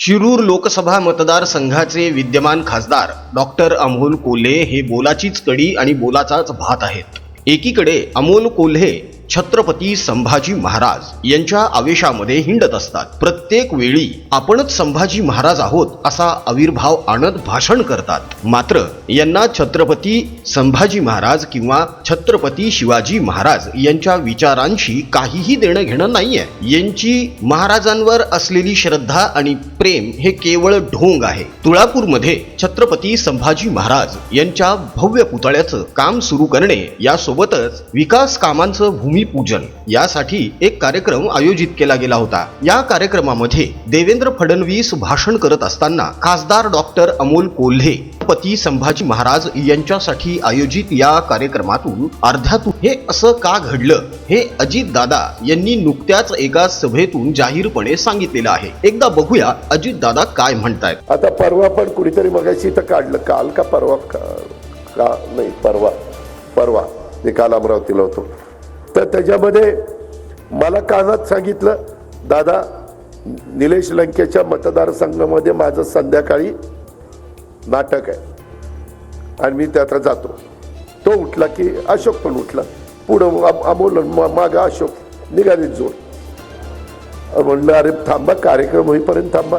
शिरूर लोकसभा मतदारसंघाचे विद्यमान खासदार डॉक्टर अमोल कोल्हे हे बोलाचीच कडी आणि बोलाचाच भात आहेत. एकीकडे अमोल कोल्हे छत्रपती संभाजी महाराज यांच्या आवेशामध्ये हिंडत असतात. प्रत्येक वेळी आपणच संभाजी महाराज आहोत असा आविर्भाव आणत भाषण करतात. मात्र यांना छत्रपती संभाजी महाराज किंवा छत्रपती शिवाजी महाराज यांच्या विचारांशी काहीही देणं घेणं नाहीये. यांची महाराजांवर असलेली श्रद्धा आणि प्रेम हे केवळ ढोंग आहे. तुळापूरमध्ये छत्रपती संभाजी महाराज यांच्या भव्य पुतळ्याचं काम सुरू करणे यासोबतच विकास कामांचं भूमिपूजन यासाठी एक कार्यक्रम आयोजित केला गेला होता. या कार्यक्रमामध्ये देवेंद्र फडणवीस भाषण करत असताना खासदार डॉक्टर अमोल कोल्हे पती संभाजी महाराज यांच्यासाठी आयोजित या कार्यक्रमातून अर्ध्यातून हे असं का घडलं? हे अजित दादा यांनी नुकत्याच एका सभेतून जाहीरपणे सांगितलेलं आहे. एकदा बघूया अजित दादा काय म्हणतायत. आता परवा पण कुणीतरी मगाशी तर काढलं. काल का परवा? का का नाही परवा. परवा. मी काल अमरावतीला होतो. तर त्याच्यामध्ये मला कानात सांगितलं दादा निलेश लंकेच्या मतदारसंघामध्ये माझं संध्याकाळी नाटक आहे. आणि मी त्यात जातो. तो उठला की अशोक पण उठला. पुढं अमोल म- मागं अशोक निघाली जोड. म्हणलं अरे थांबा कार्यक्रम होईपर्यंत थांबा.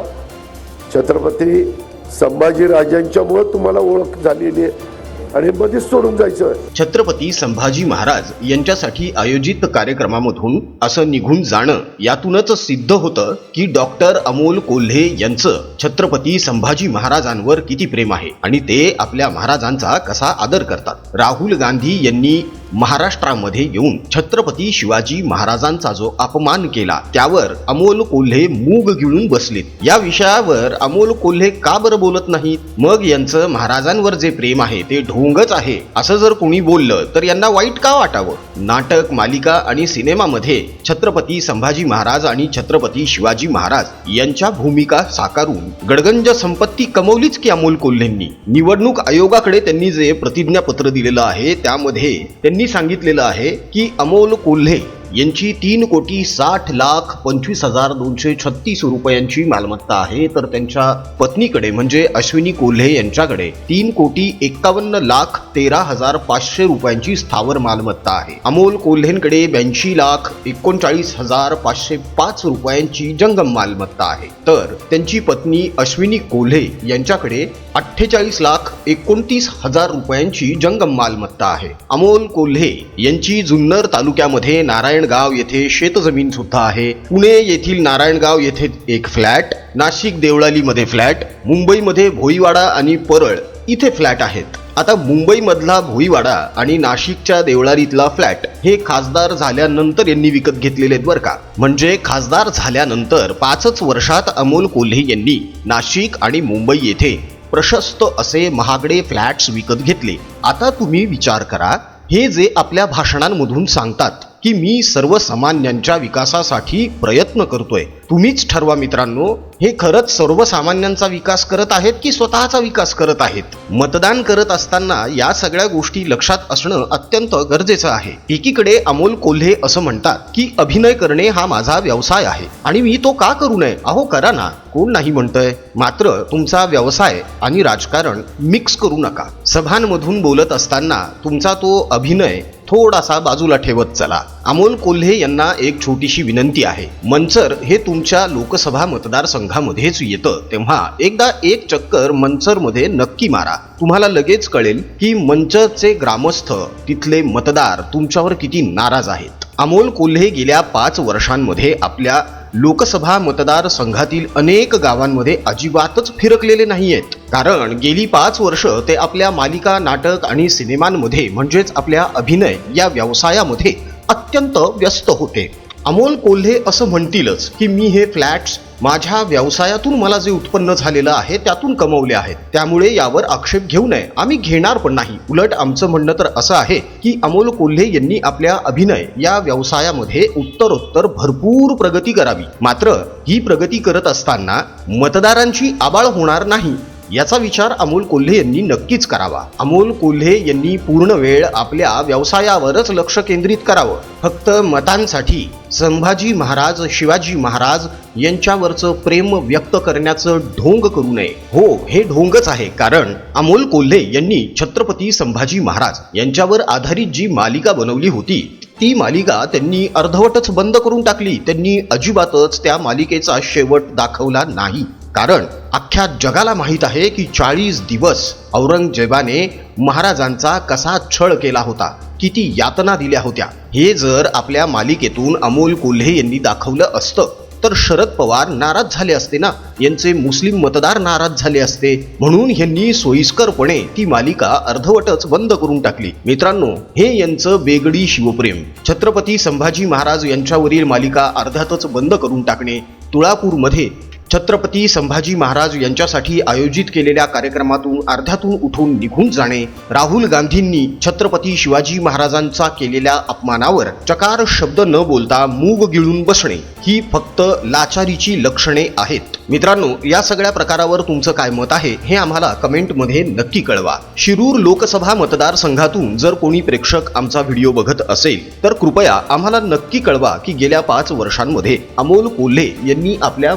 छत्रपती संभाजीराजांच्यामुळं तुम्हाला ओळख झालेली आहे. आणि मध्येच सोडून जायचं. छत्रपती संभाजी महाराज यांच्यासाठी आयोजित कार्यक्रमामधून असं निघून जाणं यातूनच सिद्ध होतं की डॉक्टर अमोल कोल्हे यांचं छत्रपती संभाजी महाराजांवर किती प्रेम आहे आणि ते आपल्या महाराजांचा कसा आदर करतात. राहुल गांधी यांनी महाराष्ट्रामध्ये येऊन छत्रपती शिवाजी महाराजांचा जो अपमान केला त्यावर अमोल कोल्हे मूग गिळून बसलेत. या विषयावर अमोल कोल्हे का बरं बोलत नाहीत? मग यांचं महाराजांवर जे प्रेम आहे ते ढो गुंगच आहे असं जर कोणी बोललं तर यांना वाईट का वाटावं? नाटक मालिका आणि सिनेमामध्ये छत्रपती संभाजी महाराज आणि छत्रपती शिवाजी महाराज यांच्या भूमिका साकारून गडगंज संपत्ती कमवलीच की अमोल कोल्हेंनी. निवडणूक आयोगाकडे त्यांनी जे प्रतिज्ञापत्र दिलेलं आहे त्यामध्ये त्यांनी सांगितलेलं आहे की अमोल कोल्हे यांची तीन कोटी साठ लाख पंचवीस हजार दोनशे छत्तीस रुपयांची मालमत्ता आहे. तर त्यांच्या पत्नीकडे म्हणजे अश्विनी कोल्हे यांच्याकडे तीन कोटी एक्कावन्न लाख तेरा हजार पाचशे रुपयांची स्थावर मालमत्ता आहे. अमोल कोल्हेंकडे ब्याऐंशी लाख एकोणचाळीस हजार पाचशे पाच रुपयांची जंगम मालमत्ता आहे. तर त्यांची पत्नी अश्विनी कोल्हे यांच्याकडे अठ्ठेचाळीस लाख एकोणतीस हजार रुपयांची जंगम मालमत्ता आहे. अमोल कोल्हे यांची जुन्नर तालुक्यामध्ये नारायण नारायणगाव येथे शेतजमीन सुद्धा आहे. पुणे येथील नारायणगाव येथे एक फ्लॅट नाशिक देवळालीमध्ये फ्लॅट मुंबईमध्ये भोईवाडा आणि परळ इथे फ्लॅट आहेत. आता मुंबईमधला भोईवाडा आणि नाशिकच्या देवळारीतला फ्लॅट हे खासदार झाल्यानंतर यांनी विकत घेतलेले आहेत बरं का. म्हणजे खासदार झाल्यानंतर पाचच वर्षात अमोल कोल्हे यांनी नाशिक आणि मुंबई येथे प्रशस्त असे महागडे फ्लॅट्स विकत घेतले. आता तुम्ही विचार करा हे जे आपल्या भाषणांमधून सांगतात की मी सर्वसामान्यांच्या विकासासाठी प्रयत्न करतोय. तुम्हीच ठरवा मित्रांनो हे खरंच सर्वसामान्यांचा विकास करत आहेत की स्वतःचा विकास करत आहेत? मतदान करत असताना या सगळ्या गोष्टी लक्षात असणं अत्यंत गरजेचं आहे. एकीकडे अमोल कोल्हे असं म्हणतात की अभिनय करणे हा माझा व्यवसाय आहे आणि मी तो का करू नये? अहो करा ना. कोण नाही म्हणतंय. मात्र तुमचा व्यवसाय आणि राजकारण मिक्स करू नका. सभांमधून बोलत असताना तुमचा तो अभिनय थोडासा बाजूला ठेवत चला. अमोल कोल्हे यांना एक छोटीशी विनंती आहे. मंचर हे तुमच्या लोकसभा मतदारसंघामध्येच येतं तेव्हा एकदा एक चक्कर मंचरमध्ये नक्की मारा. तुम्हाला लगेच कळेल की मंचरचे ग्रामस्थ तिथले मतदार तुमच्यावर किती नाराज आहेत. अमोल कोल्हे गेल्या पाच वर्षांमध्ये आपल्या लोकसभा मतदारसंघातील अनेक गावांमध्ये अजिबातच फिरकलेले नाही आहेत कारण गेली पाच वर्ष ते आपल्या मालिका नाटक आणि सिनेमांमध्ये म्हणजेच आपल्या अभिनय या व्यवसायामध्ये अत्यंत व्यस्त होते. अमोल कोल्हे असं म्हणतीलच की मी हे फ्लॅट्स माझ्या व्यवसायातून मला जे उत्पन्न झालेलं आहे त्यातून कमवले आहेत. त्यामुळे यावर आक्षेप घेऊ नये. आम्ही घेणार पण नाही. उलट आमचं म्हणणं तर असं आहे की अमोल कोल्हे यांनी आपल्या अभिनय या व्यवसायामध्ये उत्तरोत्तर भरपूर प्रगती करावी. मात्र ही प्रगती करत असताना मतदारांची आबाळ होणार नाही. याचा विचार अमोल कोल्हे यांनी नक्कीच करावा. अमोल कोल्हे यांनी पूर्ण वेळ आपल्या व्यवसायावरच लक्ष केंद्रित करावं. फक्त मतांसाठी संभाजी महाराज शिवाजी महाराज यांच्यावरचं प्रेम व्यक्त करण्याचं ढोंग करू नये. हो हे ढोंगच आहे. कारण अमोल कोल्हे यांनी छत्रपती संभाजी महाराज यांच्यावर आधारित जी मालिका बनवली होती ती मालिका त्यांनी अर्धवटच बंद करून टाकली. त्यांनी अजिबातच त्या मालिकेचा शेवट दाखवला नाही. कारण अख्ख्या जगाला माहीत आहे की चाळीस दिवस औरंगजेबाने महाराजांचा कसा छळ केला होता किती यातना दिल्या होत्या हे जर आपल्या मालिकेतून अमोल कोल्हे यांनी दाखवलं असतं तर शरद पवार नाराज झाले असते ना? यांचे मुस्लिम मतदार नाराज झाले असते. म्हणून यांनी सोयीस्करपणे ती मालिका अर्धवटच बंद करून टाकली. मित्रांनो हे यांचं बेगडी शिवप्रेम. छत्रपती संभाजी महाराज यांच्यावरील मालिका अर्ध्यातच बंद करून टाकणे. तुळापूरमध्ये छत्रपती संभाजी महाराज यांच्यासाठी आयोजित केलेल्या कार्यक्रमातून अर्ध्यातून उठून निघून जाणे राहुल गांधींनी छत्रपती शिवाजी महाराजांचा केलेल्या अपमानावर चकार शब्द न बोलता मूग गिळून बसणे ही फक्त लाचारीची लक्षणे आहेत. मित्रांनो या सगळ्या प्रकारावर तुमचं काय मत आहे हे आम्हाला कमेंटमध्ये नक्की कळवा. शिरूर लोकसभा मतदारसंघातून जर कोणी प्रेक्षक आमचा व्हिडिओ बघत असेल तर कृपया आम्हाला नक्की कळवा की गेल्या पाच वर्षांमध्ये अमोल कोल्हे यांनी आपल्या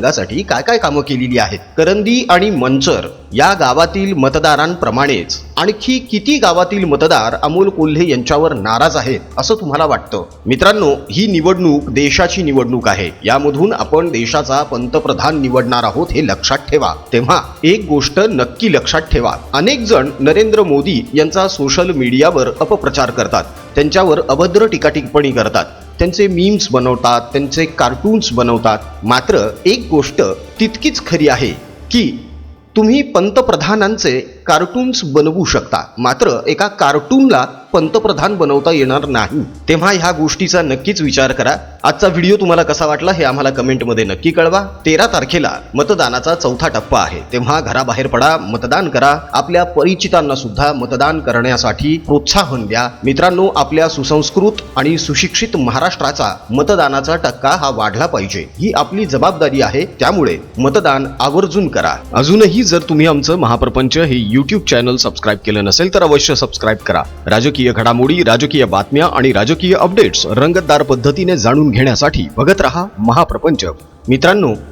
मतदारसंघासाठी काय काय कामं केलेली आहेत? करंदी आणि मंचर या गावातील मतदारांप्रमाणेच. आणखी किती गावातील मतदार अमोल कोल्हे यांच्यावर नाराज आहेत असं तुम्हाला वाटतं? मित्रांनो ही निवडणूक देशाची निवडणूक आहे. यामधून आपण देशाचा पंतप्रधान निवडणार आहोत हे लक्षात ठेवा. तेव्हा एक गोष्ट नक्की लक्षात ठेवा. अनेक जण नरेंद्र मोदी यांचा सोशल मीडियावर अपप्रचार करतात. त्यांच्यावर अभद्र टीकाटिप्पणी करतात. त्यांचे मीम्स बनवतात त्यांचे कार्टून्स बनवतात. मात्र एक गोष्ट तितकीच खरी आहे की तुम्ही पंतप्रधानांचे कार्टून्स बनवू शकता. मात्र एका कार्टूनला पंतप्रधान बनवता येणार नाही. तेव्हा ह्या गोष्टीचा नक्कीच विचार करा. आजचा व्हिडिओ तुम्हाला कसा वाटला हे आम्हाला कमेंटमध्ये नक्की कळवा. तेरा तारखेला मतदानाचा चौथा टप्पा आहे. तेव्हा घराबाहेर पडा मतदान करा. आपल्या परिचितांना सुद्धा मतदान करण्यासाठी प्रोत्साहन द्या. मित्रांनो आपल्या सुसंस्कृत आणि सुशिक्षित महाराष्ट्राचा मतदानाचा टक्का हा वाढला पाहिजे. ही आपली जबाबदारी आहे. त्यामुळे मतदान आवर्जून करा. अजूनही जर तुम्ही आमचं महाप्रपंच हे यूट्यूब चॅनल सबस्क्राईब केलं नसेल तर अवश्य सबस्क्राईब करा. राजकीय घडामोडी राजकीय बातम्या आणि राजकीय अपडेट्स रंगतदार पद्धतीने जाणून घेण्यासाठी बघत रहा महाप्रपंच मित्रांनो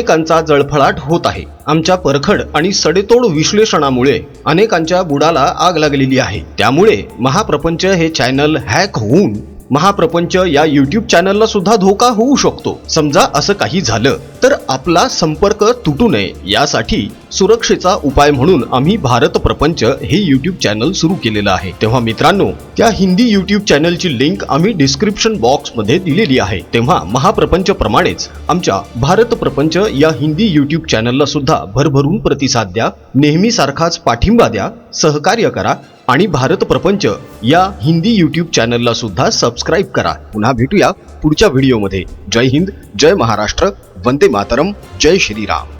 अनेकांचा जळफळाट होत आहे. आमच्या परखड आणि सडेतोड विश्लेषणामुळे अनेकांच्या बुडाला आग लागलेली आहे. त्यामुळे महाप्रपंच हे चॅनल हॅक होऊन महाप्रपंच या युट्यूब चॅनलला सुद्धा धोका होऊ शकतो. समजा असं काही झालं तर आपला संपर्क तुटू नये. यासाठी सुरक्षेचा उपाय म्हणून आम्ही भारत प्रपंच हे युट्यूब चॅनल सुरू केलेलं आहे. तेव्हा मित्रांनो त्या हिंदी युट्यूब चॅनलची लिंक आम्ही डिस्क्रिप्शन बॉक्समध्ये दिलेली आहे. तेव्हा महाप्रपंच प्रमाणेच आमच्या भारत प्रपंच या हिंदी युट्यूब चॅनलला सुद्धा भरभरून प्रतिसाद द्या नेहमी सारखाच पाठिंबा द्या सहकार्य करा आणि भारत प्रपंच या हिंदी युट्यूब चॅनलला सुद्धा सबस्क्राईब करा. पुन्हा भेटूया पुढच्या व्हिडिओमध्ये जय हिंद जय महाराष्ट्र वंदे मातरम जय श्रीराम.